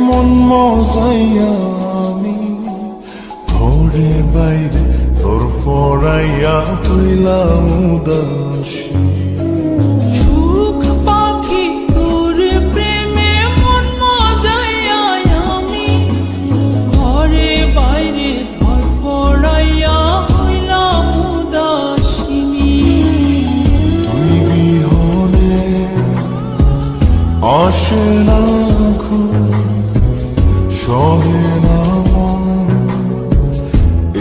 মন মজাইয়া আমি ঘরে বাইরে তোর ফরাইয়া হইলাম উদাসী মন আসে না ঘুম সহে না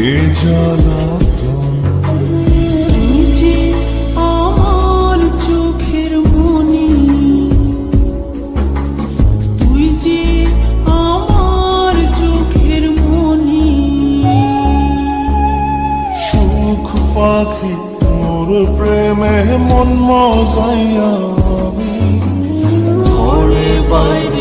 এ জ্বালাতন যে আমার চোখের মনি, তুই যে আমার চোখের মনি প্রেমে মন মজাইয়া আমি ঘরে বাইরে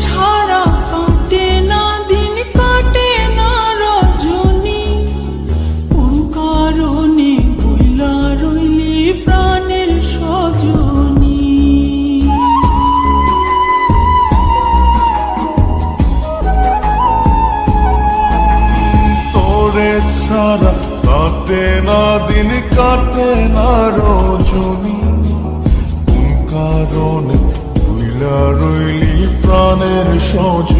ছাড়া কাটে না দিন কাটে না রজনী। কোন কারণে প্রাণের সজনী। তোরে রজনী। প্রাণের সজনী